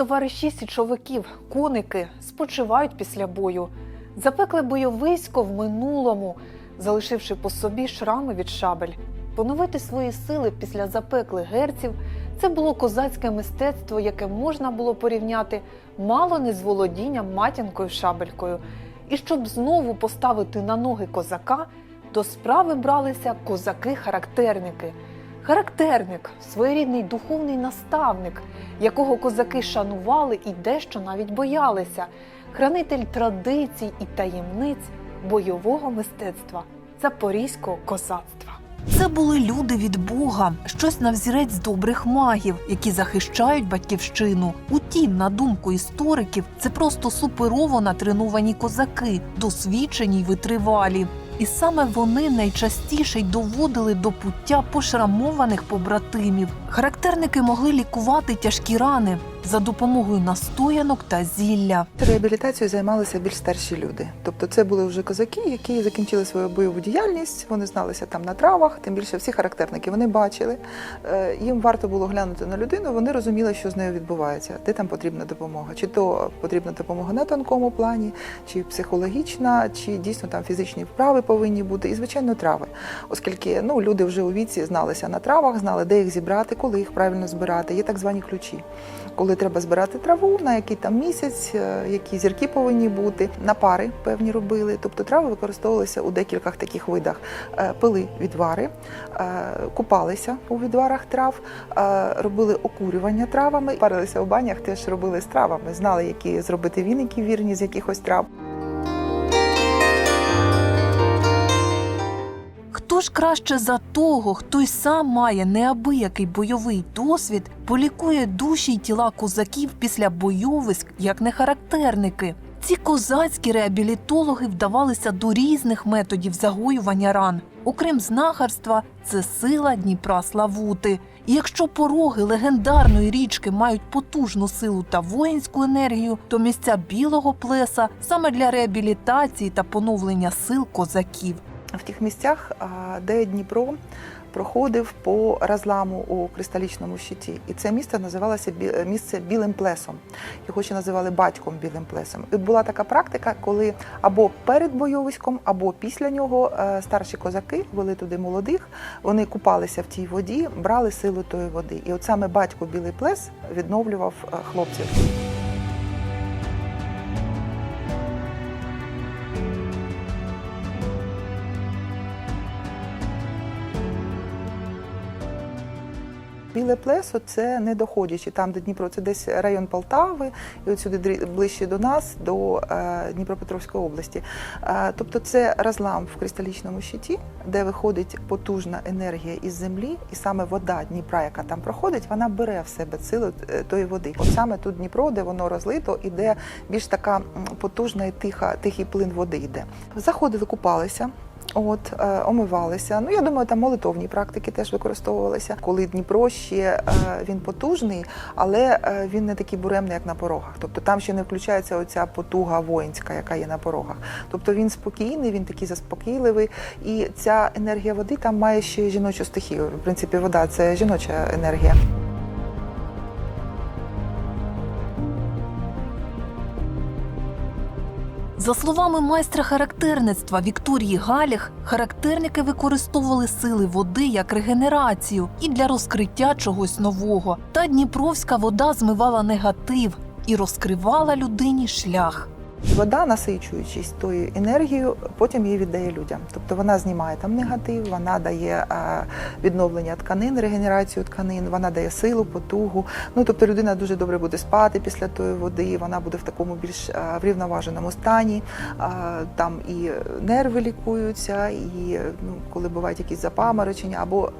Товариші січовиків, коники спочивають після бою. Запекле бойовисько в минулому, залишивши по собі шрами від шабель. Поновити свої сили після запеклих герців це було козацьке мистецтво, яке можна було порівняти мало не з володінням матінкою шабелькою. І щоб знову поставити на ноги козака, до справи бралися козаки-характерники. Характерник своєрідний духовний наставник, якого козаки шанували і дещо навіть боялися, хранитель традицій і таємниць бойового мистецтва запорізького козацтва. Це були люди від Бога, щось на взірець добрих магів, які захищають батьківщину. Утім, на думку істориків, це просто суперово натреновані козаки, досвідчені й витривалі. І саме вони найчастіше й доводили до пуття пошрамованих побратимів. Характерники могли лікувати тяжкі рани за допомогою настоянок та зілля. Реабілітацією займалися більш старші люди. Тобто це були вже козаки, які закінчили свою бойову діяльність, вони зналися там на травах, тим більше всі характерники. Вони бачили, е, їм варто було глянути на людину, вони розуміли, що з нею відбувається, де там потрібна допомога. Чи то потрібна допомога на тонкому плані, чи психологічна, чи дійсно там фізичні вправи повинні бути, і звичайно трави. Оскільки ну, люди вже у віці зналися на травах, знали, де їх зібрати, коли їх правильно збирати. Є так звані ключі коли треба збирати траву, на який там місяць, е, які зірки повинні бути. На пари певні робили. Тобто трави використовувалися у декількох таких видах. Е, Пили відвари, е, купалися у відварах трав, робили окурювання травами, парилися у банях, теж робили з травами, знали, які зробити віники вірні з якихось трав. Ж краще за того, хто й сам має неабиякий бойовий досвід, полікує душі й тіла козаків після бойовиськ, як не характерники. Ці козацькі реабілітологи вдавалися до різних методів загоювання ран. Окрім знахарства, це сила Дніпра Славути. І якщо пороги легендарної річки мають потужну силу та воїнську енергію, то місця білого плеса саме для реабілітації та поновлення сил козаків. В тих місцях, де Дніпро проходив по розламу у кристалічному щиті. І це місто називалося місце Білим Плесом. Його ще називали батьком Білим Плесом. І була така практика, коли або перед бойовиськом, або після нього е, старші козаки вели туди молодих, вони купалися в тій воді, брали силу тої води. І от саме батько Білий Плес відновлював е, хлопців. Біле це не доходячи там, де Дніпро, це десь район Полтави, і от сюди ближче до нас, до е, Дніпропетровської області. Е, тобто це розлам в кристалічному щиті, де виходить потужна енергія із землі, і саме вода Дніпра, яка там проходить, вона бере в себе силу е, тої води. От саме тут Дніпро, де воно розлито, іде більш така потужна і тиха, тихий плин води йде. Заходили, купалися. От е, омивалися. Ну я думаю, там молитовні практики теж використовувалися. Коли Дніпро ще е, він потужний, але е, він не такий буремний, як на порогах. Тобто там ще не включається оця потуга воїнська, яка є на порогах. Тобто він спокійний, він такий заспокійливий, і ця енергія води там має ще жіночу стихію. В принципі, вода це жіноча енергія. За словами майстра характерництва Вікторії Галіх, характерники використовували сили води як регенерацію і для розкриття чогось нового. Та дніпровська вода змивала негатив і розкривала людині шлях. Вода, насичуючись тою енергією, потім її віддає людям. Тобто вона знімає там негатив, вона дає відновлення тканин, регенерацію тканин, вона дає силу, потугу. Ну тобто людина дуже добре буде спати після тої води, вона буде в такому більш врівноваженому стані. Там і нерви лікуються, і ну, коли бувають якісь запаморочення, або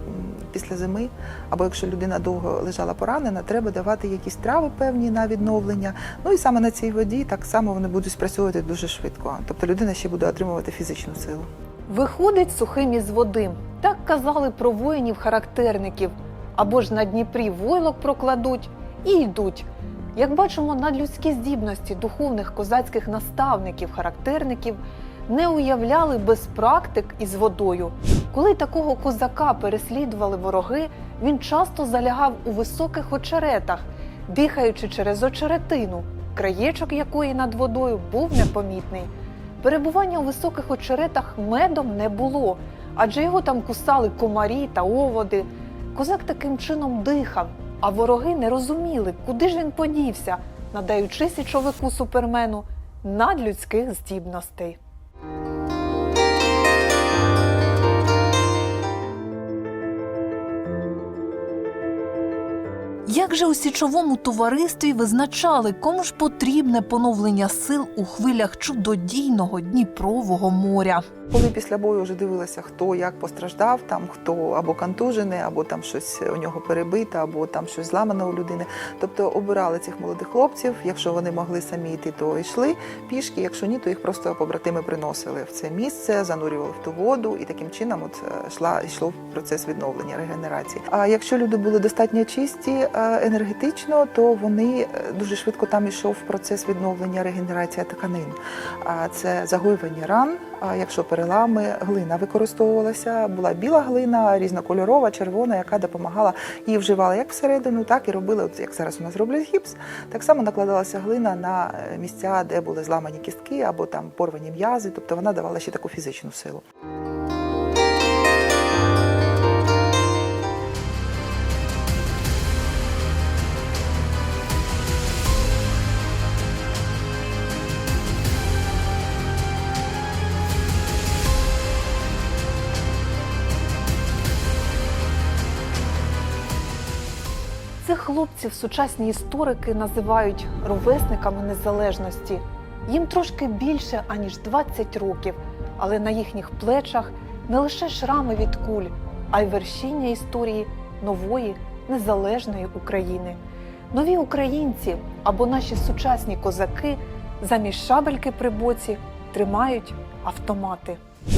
після зими, або якщо людина довго лежала поранена, треба давати якісь трави певні на відновлення. Ну і саме на цій воді так само вони будуть спрацьовувати дуже швидко. Тобто людина ще буде отримувати фізичну силу. Виходить сухим із води. Так казали про воїнів-характерників. Або ж на Дніпрі войлок прокладуть і йдуть. Як бачимо, надлюдські здібності духовних козацьких наставників, характерників не уявляли без практик із водою. Коли такого козака переслідували вороги, він часто залягав у високих очеретах, бігаючи через очеретину, краєчок якої над водою був непомітний. Перебування у високих очеретах медом не було, адже його там кусали комарі та оводи. Козак таким чином дихав, а вороги не розуміли, куди ж він подівся, надаючи січовику супермену надлюдських здібностей. Як же у січовому товаристві визначали, кому ж потрібне поновлення сил у хвилях чудодійного Дніпрового моря? Коли після бою вже дивилися, хто як постраждав, там хто або контужений, або там щось у нього перебито, або там щось зламане у людини. Тобто обирали цих молодих хлопців. Якщо вони могли самі йти, то йшли пішки. Якщо ні, то їх просто побратими приносили в це місце, занурювали в ту воду, і таким чином от е, йшла йшло процес відновлення регенерації. А якщо люди були достатньо чисті е, енергетично, то вони е, дуже швидко там йшов процес відновлення регенерації тканин. А це загоювання ран. Якщо перелами, глина використовувалася, була біла глина, різнокольорова, червона, яка допомагала її вживали як всередину, так і робили. От як зараз у нас роблять гіпс, так само накладалася глина на е, місця, де були зламані кістки або там порвані м'язи. Тобто вона давала ще таку фізичну силу. Хлопців сучасні історики називають ровесниками незалежності. Їм трошки більше аніж 20 років, але на їхніх плечах не лише шрами від куль, а й вершіння історії нової незалежної України. Нові українці або наші сучасні козаки замість шабельки при боці тримають автомати.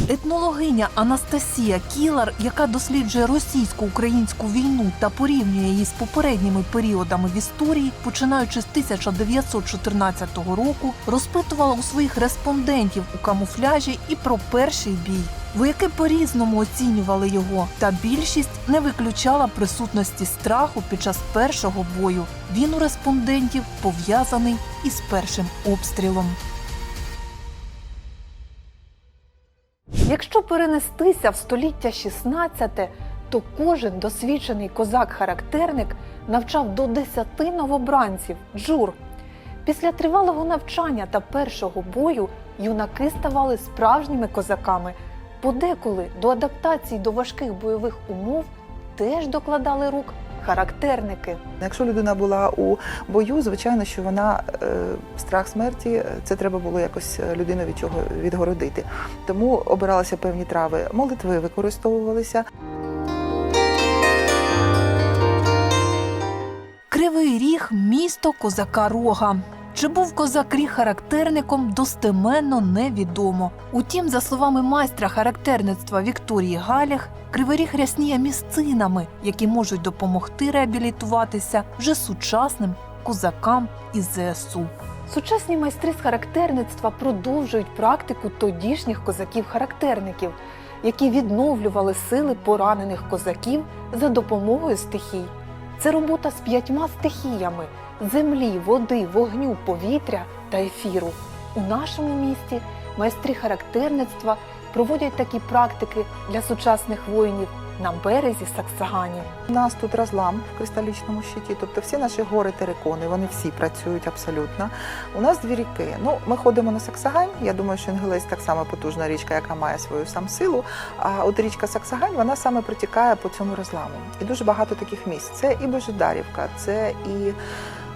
Етнологиня Анастасія Кілар, яка досліджує російсько-українську війну та порівнює її з попередніми періодами в історії, починаючи з 1914 року, розпитувала у своїх респондентів у камуфляжі і про перший бій. Вояки по-різному оцінювали його, та більшість не виключала присутності страху під час першого бою. Він у респондентів пов'язаний із першим обстрілом. Перенестися в століття 16, то кожен досвідчений козак-характерник навчав до 10 новобранців джур. Після тривалого навчання та першого бою юнаки ставали справжніми козаками. Подеколи до адаптації до важких бойових умов теж докладали рук характерники. Якщо людина була у бою, звичайно, що вона е, страх смерті, е, це треба було якось е, людину від чого відгородити. Тому обиралися певні трави. Молитви використовувалися. Кривий ріг місто козака Рога. Чи був козак ріг характерником, достеменно невідомо. Утім, за словами майстра характерництва Вікторії Галях, Кривий ріг рясніє місцинами, які можуть допомогти реабілітуватися вже сучасним козакам із ЗСУ. Сучасні майстри з характерництва продовжують практику тодішніх козаків-характерників, які відновлювали сили поранених козаків за допомогою стихій. Це робота з п'ятьма стихіями землі, води, вогню, повітря та ефіру. У нашому місті майстри характерництва проводять такі практики для сучасних воїнів на березі Саксагані. У нас тут розлам в кристалічному щиті, тобто всі наші гори терикони, вони всі працюють абсолютно. У нас дві ріки. Ну, ми ходимо на Саксагань. Я думаю, що Інгелець так само потужна річка, яка має свою сам силу. А от річка Саксагань вона саме протікає по цьому розламу. І дуже багато таких місць. Це і Божидарівка, це і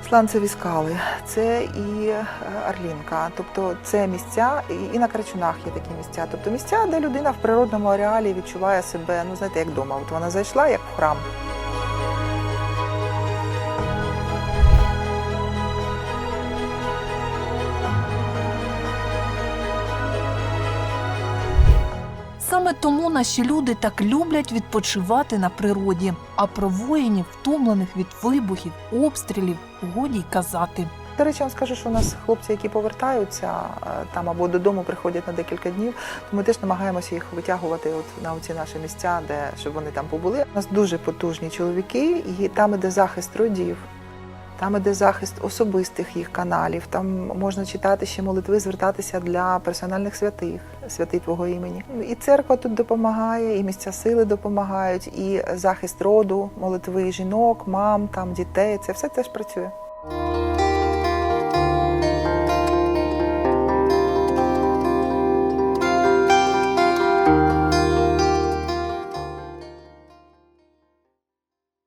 Сланцеві скали, це і е, Арлінка, тобто це місця, і- на Крачунах є такі місця. Тобто місця, де людина в природному ареалі відчуває себе, ну знаєте, як вдома. От вона зайшла як в храм. Саме тому наші люди так люблять відпочивати на природі. А про воїнів, втомлених від вибухів, обстрілів, годі й казати. До речі, вам скажу, що у нас хлопці, які повертаються е, там або додому приходять на декілька днів, то ми теж намагаємося їх витягувати от на оці наші місця, де щоб вони там побули. У нас дуже потужні чоловіки, і там іде захист родів. Там іде захист особистих їх каналів. Там можна читати ще молитви, звертатися для персональних святих, святий Твого імені. І церква тут допомагає, і місця сили допомагають, і захист роду, молитви жінок, мам, там дітей. Це все теж працює.